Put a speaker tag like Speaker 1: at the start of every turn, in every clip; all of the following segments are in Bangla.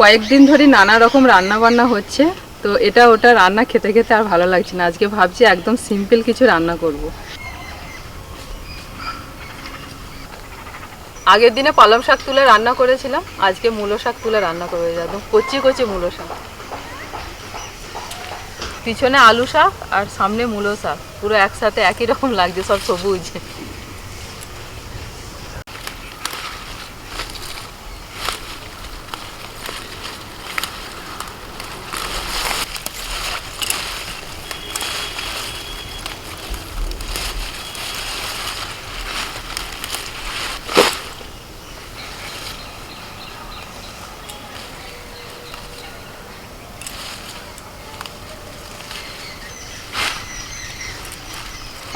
Speaker 1: কয়েকদিন ধরে নানা রকম রান্না বান্না হচ্ছে, তো এটা ওটা রান্না খেতে খেতে আর ভালো লাগছে না। আজকে ভাবছি একদম সিম্পল কিছু রান্না করব। আগের দিনে পালং শাক তুলে রান্না করেছিলাম, আজকে মূলো শাক তুলে রান্না করব একদম কচি কচি মূলো শাক। পিছনে আলু শাক আর সামনে মূলো শাক, পুরো একসাথে একই রকম লাগছে, সব সবুজ।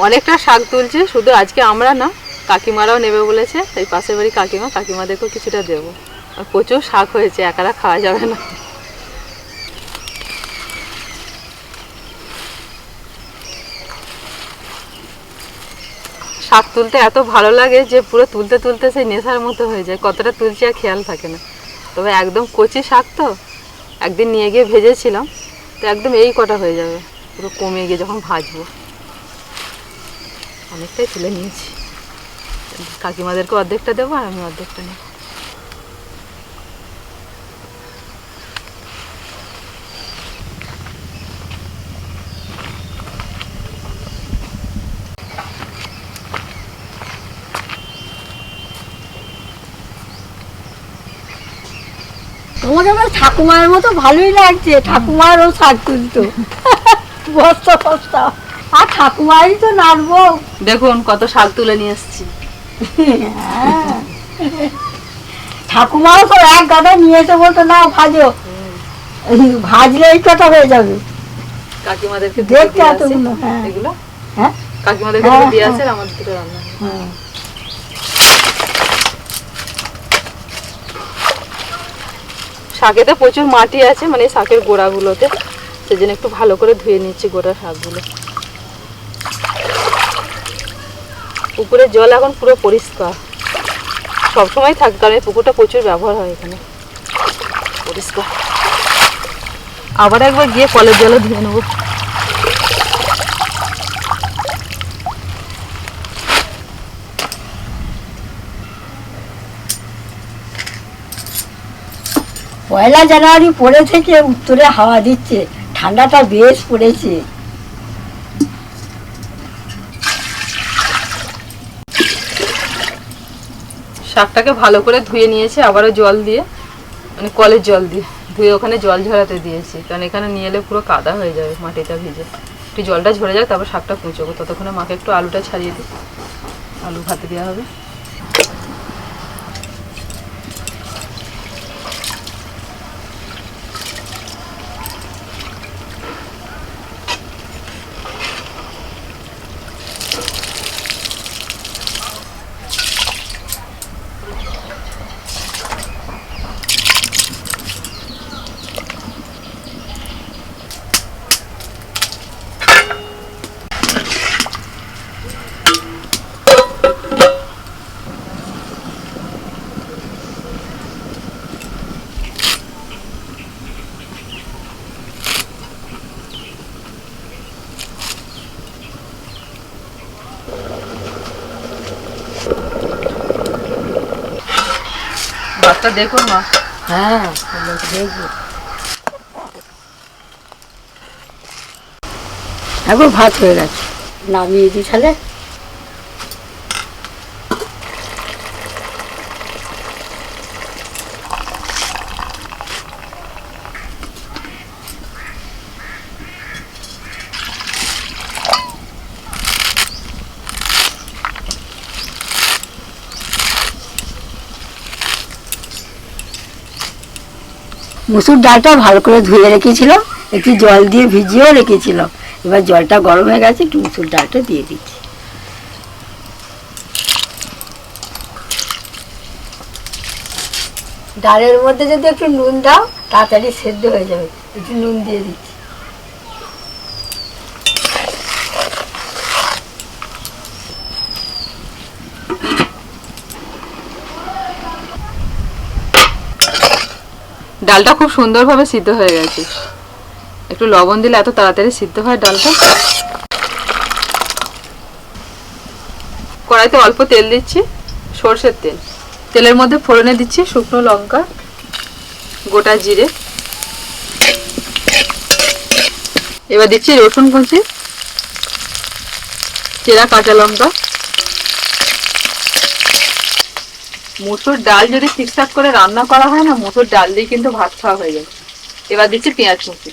Speaker 1: অনেকটা শাক তুলছে, শুধু আজকে আমরা না, কাকিমারাও নেবে বলেছে এই পাশের বাড়ি কাকিমা, কাকিমাদেরকেও কিছুটা দেবো। আর প্রচুর শাক হয়েছে, একারা খাওয়া যাবে না। শাক তুলতে এত ভালো লাগে যে পুরো তুলতে তুলতে সেই নেশার মতো হয়ে যায়, কতটা তুলছি আর খেয়াল থাকে না। তবে একদম কচি শাক তো, একদিন নিয়ে গিয়ে ভেজেছিলাম, তো একদম এই কটা হয়ে যাবে, পুরো কমে গিয়ে যখন ভাজবো। অনেকটাই তুলে নিয়েছি। কাকিমাদেরকে অর্ধেকটা দেবো আর আমি অর্ধেকটা নেব।
Speaker 2: তোমাকে আমার ঠাকুমার মতো ভালোই লাগছে। ঠাকুমারও শাক তুলতো। বস্তা বস্তা। আর ঠাকুমারই তো নাড়বো
Speaker 1: দেখুন কত শাক তুলে নিয়ে এসেছি।
Speaker 2: ঠাকুমাও তো এক গাদা নিয়ে এসে বলতো না ভাজো। ভাজলে এই কথা হয়ে যাবে।
Speaker 1: কাকিমাদেরকে
Speaker 2: দেখতে এতগুলো, হ্যাঁ।
Speaker 1: এগুলো?
Speaker 2: হ্যাঁ?
Speaker 1: কাকিমাদেরকে
Speaker 2: হ্যাঁ,
Speaker 1: দিয়ে
Speaker 2: হ্যাঁ।
Speaker 1: আমাদের দুটো রান্না।
Speaker 2: হ্যাঁ
Speaker 1: শাকেতে প্রচুর মাটি আছে মানে শাকের গোড়াগুলোতে। সেজন্য একটু ভালো করে ধুয়ে নিচ্ছি গোড়া শাকগুলো। পুকুরের জল এখন পুরো পরিষ্কার। সবসময় থাকে, কারণ পুকুরটা প্রচুর ব্যবহার হয় এখানে। পরিষ্কার। আবার একবার গিয়ে কলের জলে ধুয়ে নেব।
Speaker 2: পয়লা জানুয়ারি পড়ে থেকে উত্তরে হাওয়া দিচ্ছে, ঠান্ডাটা বেশ পড়েছে।
Speaker 1: শাকটাকে ভালো করে ধুয়ে নিয়েছি, আবারও জল দিয়ে মানে কলের জল দিয়ে। ধুয়ে ওখানে জল ঝরাতে দিয়েছি, কারণ এখানে নিয়ে এলে পুরো কাদা হয়ে যাবে মাটিটা ভিজে। একটু জলটা ঝরে যাক, তারপর শাকটা কুঁচোবো। ততক্ষণে মাকে একটু আলুটা ছাড়িয়ে দিই। আলু ভাতে দেওয়া হবে। ভাতটা দেখুন মা।
Speaker 2: হ্যাঁ। দেখব এখন ভাত হয়ে গেছে। নামিয়ে দিই তাহলে। মুসুর ডালটা ভালো করে ধুয়ে রেখেছিল, একটু জল দিয়ে ভিজিয়েও রেখেছিলাম এবার জলটা গরম হয়ে গেছে, একটু মুসুর ডালটা দিয়ে দিচ্ছি। ডালের মধ্যে যদি একটু নুন দাও, তাড়াতাড়ি সেদ্ধ হয়ে যাবে। একটু নুন দিয়ে দিচ্ছি।
Speaker 1: ডালটা খুব সুন্দরভাবে সিদ্ধ হয়ে গেছে। একটু লবণ দিলে এত তাড়াতাড়ি সিদ্ধ হয় ডালটা। কড়াইতে অল্প তেল দিচ্ছি, সর্ষের তেল। তেলের মধ্যে ফোড়নে দিচ্ছি শুকনো লঙ্কা, গোটা জিরে। এবার দিচ্ছি রসুন কুচি, চেরা কাঁচা লঙ্কা। মুসুর ডাল যদি ঠিকঠাক করে রান্না করা হয় না, মুসুর ডাল দিয়ে কিন্তু ভাত খাওয়া হয়ে যাবে। এবার দিচ্ছি পেঁয়াজ কুচি।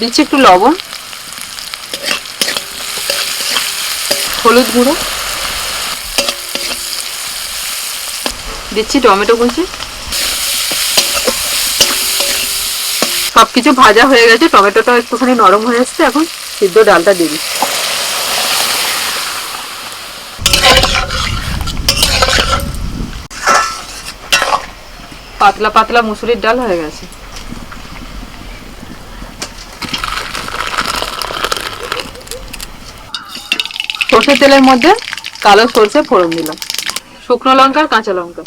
Speaker 1: দিচ্ছি একটু লবণ। হলুদ গুঁড়ো। দিচ্ছি টমেটো কুচি। সবকিছু ভাজা হয়ে গেছে, টমেটোটা একটুখানি নরম হয়ে আসছে এখন সিদ্ধ ডালটা দিয়ে দিচ্ছি। পাতলা পাতলা মুসুরির ডাল হয়ে গেছে। সর্ষের তেলের মধ্যে কালো সর্ষে ফোড়ন দিলাম। শুকনো লঙ্কা, কাঁচা লঙ্কা।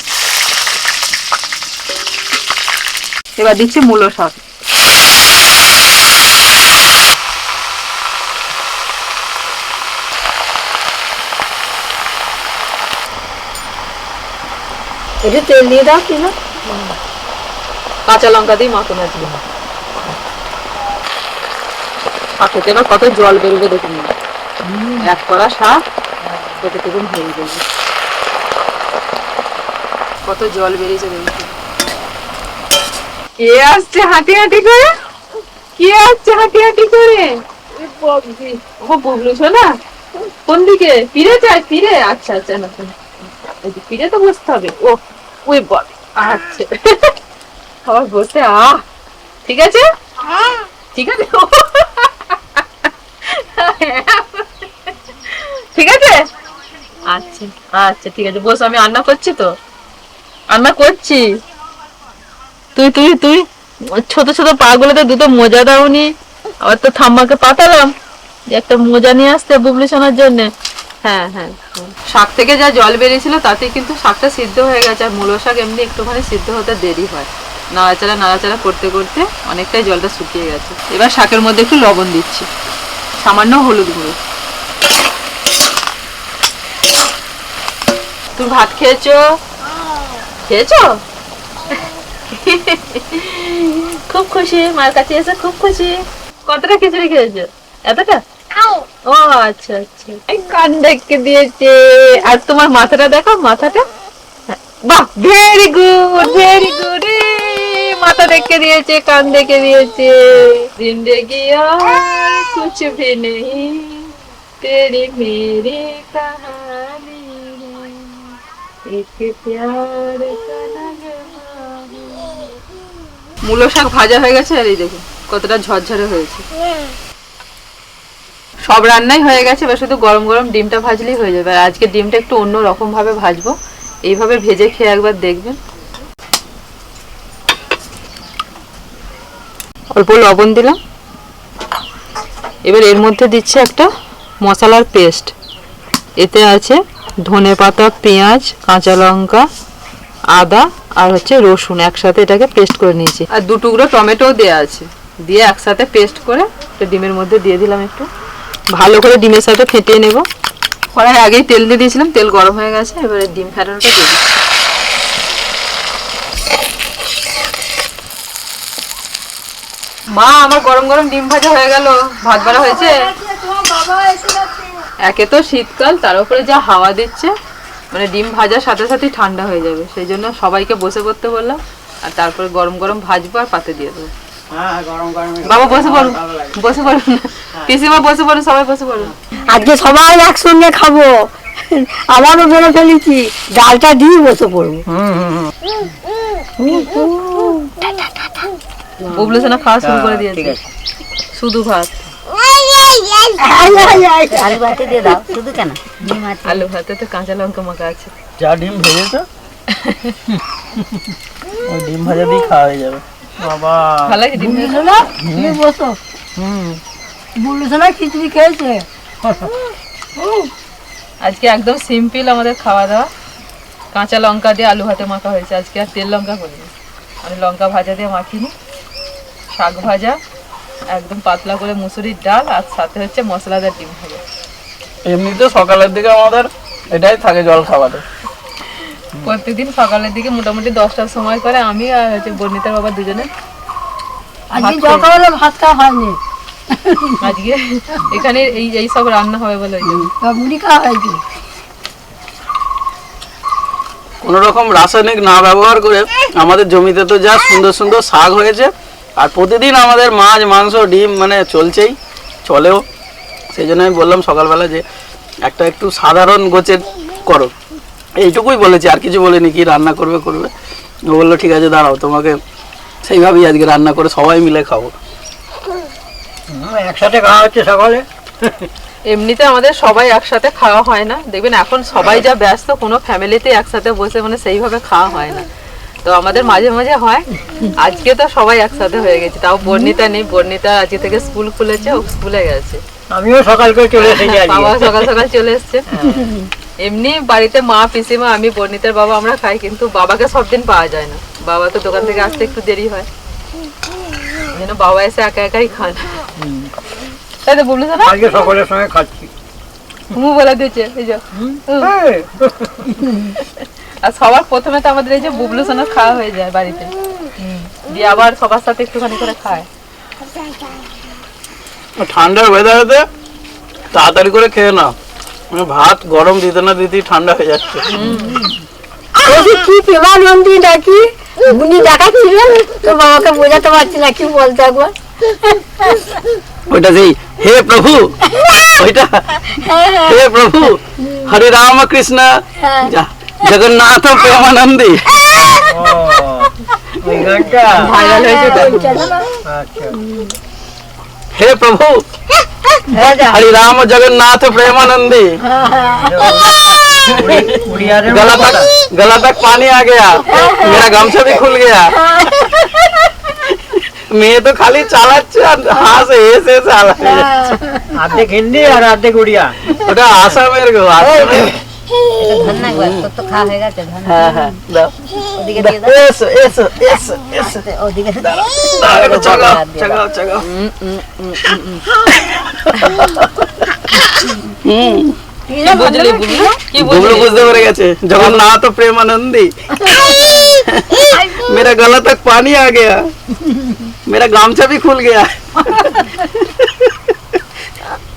Speaker 1: এবার দিচ্ছি মূলো শাক
Speaker 2: একটু তেল দিয়ে দাও, কি না?
Speaker 1: কাঁচা লঙ্কা দিয়ে খেতে এবার কত জল বেরোবে দেখুন এক কড়া শাক কত জল বেরিয়েছে কে আসছে হাঁটি হাঁটি করে? কে আসছে হাঁটি হাঁটি করে? ও ববলু শোনা, কোন দিকে? ফিরে যায়, ফিরে। আচ্ছা আচ্ছা না যে ফিরে তো বসতে হবে। ও, ওই আচ্ছা। আবার বসে আহ ঠিক আছে? ঠিক আছে? ঠিক আছে? আচ্ছা আচ্ছা ঠিক আছে। বস, আমি রান্না করছি তো। রান্না করছি। তুই তুই তুই, ছোট ছোট পা গুলোতে দুটো মোজা দাওনি। আবার তো ঠাম্মাকে পাঠালাম যে একটা মোজা নিয়ে আসতে বুবলি শোনার জন্য। হ্যাঁ হ্যাঁ। শাক থেকে যা জল বেরিয়েছিল তাতে কিন্তু শাকটা সিদ্ধ হয়ে গেছে। আর মূলো শাক এমনি একটুখানি সিদ্ধ হতে দেরি হয়। নাড়াচাড়া নাড়াচাড়া করতে করতে অনেকটাই জলটা শুকিয়ে গেছে। এবার শাকের মধ্যে একটু লবণ দিচ্ছি। সামান্য হলুদ গুঁড়ো। তুমি ভাত খেয়েছো? খেয়েছো? খুব খুশি, মার কাছে এসে খুব খুশি। কতটা খিচুড়ি খেয়েছো? এতটা? ও আচ্ছা আচ্ছা। এই কান ঢেকে দিয়েছে। আর তোমার মাথাটা দেখো, মাথাটা? বাহ ভেরি গুড ভেরি গুড মাথা দেখে দিয়েছে, কান দেখে দিয়েছে। জিন্দেগি আর কুছ ভি নেই, তেরি মেরি কাহানি এক প্যার মূলো শাক ভাজা হয়ে গেছে, আর এই দেখো, কতটা ঝরঝরে হয়েছে। হ্যাঁ। সব রান্নাই হয়ে গেছে, এবার শুধু গরম গরম ডিমটা ভাজলেই হয়ে যাবে। আর আজকে ডিমটা একটু অন্য রকম ভাবে ভাজবো। এইভাবে ভেজে খেয়ে একবার দেখবেন। অল্প লবণ দিলাম। এবার এর মধ্যে দিচ্ছে একটা মশলার পেস্ট। এতে আছে ধনে পাতা পেঁয়াজ, কাঁচা লঙ্কা, আদা আর হচ্ছে রসুন। একসাথে এটাকে পেস্ট করে নিয়েছি। আর দু টুকরো টমেটো দেওয়া আছে। দিয়ে একসাথে পেস্ট করে ডিমের মধ্যে দিয়ে দিলাম একটু। ভালো করে ডিমের সাথে ফেটিয়ে নেব। কড়াই আগেই তেল দিয়ে দিয়েছিলাম, তেল গরম হয়ে গেছে, এবারে ডিম ফেটানোটা দিয়ে দিচ্ছি। মা, আমার গরম গরম ডিম ভাজা হয়ে গেল, ভাত বাড়া হয়েছে। একে তো শীতকাল, তার উপরে যা হাওয়া দিচ্ছে মানে ডিম ভাজার সাথে সাথে ঠান্ডা হয়ে যাবে। সেই জন্য সবাইকে বসে পড়তে বললাম, আর তারপরে গরম গরম ভাজবো আর পাতে দিয়ে দেবো। বাবা বসে পড়ুন বসে পড়ুন পিসিমা বসে পড়ুন সবাই বসে পড়ুন
Speaker 2: আজকে সবাই একসঙ্গে খাব। আমারও বেড়ে ফেলেছি ডালটা দিয়ে বসে পড়ব।
Speaker 1: বুবলু সেনা খাওয়া শুরু করে দিয়েছে। শুধু ভাত।
Speaker 3: আলু ভাতে দিয়ে দাও। শুধু কেন? ডিম
Speaker 1: আলু ভাতে তো কাঁচা লঙ্কা মাখা আছে।
Speaker 4: যা ডিম ভেজেছো? ডিম ভাজা দিয়ে খাওয়া হয়ে যাবে। বাবা।
Speaker 1: ভালো লাগে ডিম
Speaker 2: না তুমি বসো।
Speaker 4: হুম।
Speaker 2: বলল না খিচুড়ি খেয়েছে।
Speaker 1: আজকে একদম সিম্পল আমাদের খাওয়া দাওয়া। কাঁচা লঙ্কা দিয়ে আলু ভাতে মাখা হয়েছে। আজকে আর তেল লঙ্কা করিনি। আমি লঙ্কা ভাজা দিয়ে মাখিনি। শাক ভাজা একদম পাতলা করে মুসুরির ডাল আর সাথে হচ্ছে মশলাদার ডিম ভাজা
Speaker 4: এমনিতে সকালের দিকে আমাদের এটাই থাকে জল খাবারে
Speaker 1: প্রত্যেকদিন সকালের দিকে মোটামুটি দশটার সময় করে আমি আর হচ্ছে বর্ণিতার বাবা দুজনে
Speaker 2: আজকে সকালে ভাত খাওয়া হয়নি।
Speaker 1: আজকে এখানে এই এই সব রান্না হবে বলে ওই
Speaker 2: মুড়ি খাওয়া হয়েছে।
Speaker 4: কোনো রকম রাসায়নিক না ব্যবহার করে আমাদের জমিতে তো যা সুন্দর সুন্দর শাক হয়েছে আর প্রতিদিন আমাদের মাছ মাংস ডিম মানে চলছেই চলেও। সেই জন্য আমি বললাম সকালবেলা যে একটা একটু সাধারণ গোছের করো। এইটুকুই বলেছি আর কিছু বলিনি কি রান্না করবে করবে। ও বলল ঠিক আছে দাঁড়াও তোমাকে সেইভাবেই আজকে রান্না করে সবাই মিলে খাব।
Speaker 5: একসাথে খাওয়া হচ্ছে সকালে।
Speaker 1: এমনিতে আমাদের সবাই একসাথে খাওয়া হয় না। দেখবেন এখন সবাই যা ব্যস্ত কোনো ফ্যামিলিতে একসাথে বসে মানে সেইভাবে খাওয়া হয় না। তো আমাদের মাঝে মাঝে হয়। আজকে তো সবাই একসাথে হয়ে গেছে। তাও বর্ণিতা নেই। বর্ণিতা আজকে থেকে স্কুল খুলেছে ও স্কুলে গেছে।
Speaker 5: আমিও সকাল করে চলে এসেছি
Speaker 1: বাবা সকাল সকাল চলে এসছে। এমনি বাড়িতে মা পিসিমা আমি বর্ণিতার বাবা আমরা খাই কিন্তু বাবাকে সব দিন পাওয়া যায় না। বাবা তো দোকান থেকে আসতে একটু দেরি হয়। যেন বাবা এসে একা একাই খান। তাই তো বলল না
Speaker 5: আজকে সকলের সঙ্গে খাচ্ছি।
Speaker 1: মু বলে দিয়েছে এই যে। আর সবার প্রথমে তো আমাদের এই যে বুবলু সোনার খাওয়া হয়ে যায় বাড়িতে। দিয়ে আবার সবার সাথে একটুখানি করে খায়।
Speaker 4: ঠান্ডার ওয়েদারেতে তাড়াতাড়ি করে খেয়ে নাও। ভাত গরম দিতে না দিতেই ঠান্ডা হয়ে যাচ্ছে।
Speaker 2: বলছি কি প্রেমানন্দী নাকি উনি দেখাচ্ছিলেন তো বাবাকে বোঝাতে পারছি না কি বলতে একবার।
Speaker 4: ওইটা সেই হে প্রভু ওইটা হে প্রভু হরে রাম কৃষ্ণ জ- জগন্নাথ প্রেমানন্দী।
Speaker 5: ও, ওই গানটা
Speaker 1: ভাইরাল হয়েছে তো।
Speaker 5: আচ্ছা
Speaker 4: হে প্রভু
Speaker 5: राम जगन्नाथ प्रेमानंदी
Speaker 4: गला तक गला तक पानी आ गया मेरा गमछा भी खुल गया मैं तो खाली चाला हाँ से ऐसे
Speaker 5: चाला और आते गुड़िया बेटा
Speaker 4: आशा मेरे को आशा
Speaker 3: এটা ধর না একবার তোর তো খাওয়া হয়ে গেছে ধর না।
Speaker 4: হ্যাঁ হ্যাঁ দাও
Speaker 3: ওদিকে
Speaker 4: দাও,
Speaker 3: দিয়ে দাও
Speaker 4: এসো এসো এসো এসো
Speaker 3: ওদিকে
Speaker 4: দাও, এটা চাগাও চাগাও চাগাও হুম
Speaker 1: কি বুঝলি বুবলু কি
Speaker 4: বুবলু
Speaker 1: বুঝলি
Speaker 4: বুঝতে পেরে গেছে जगन्नाथ प्रेमानंदी मेरा गला तक पानी आ गया मेरा गामछा भी खुल गया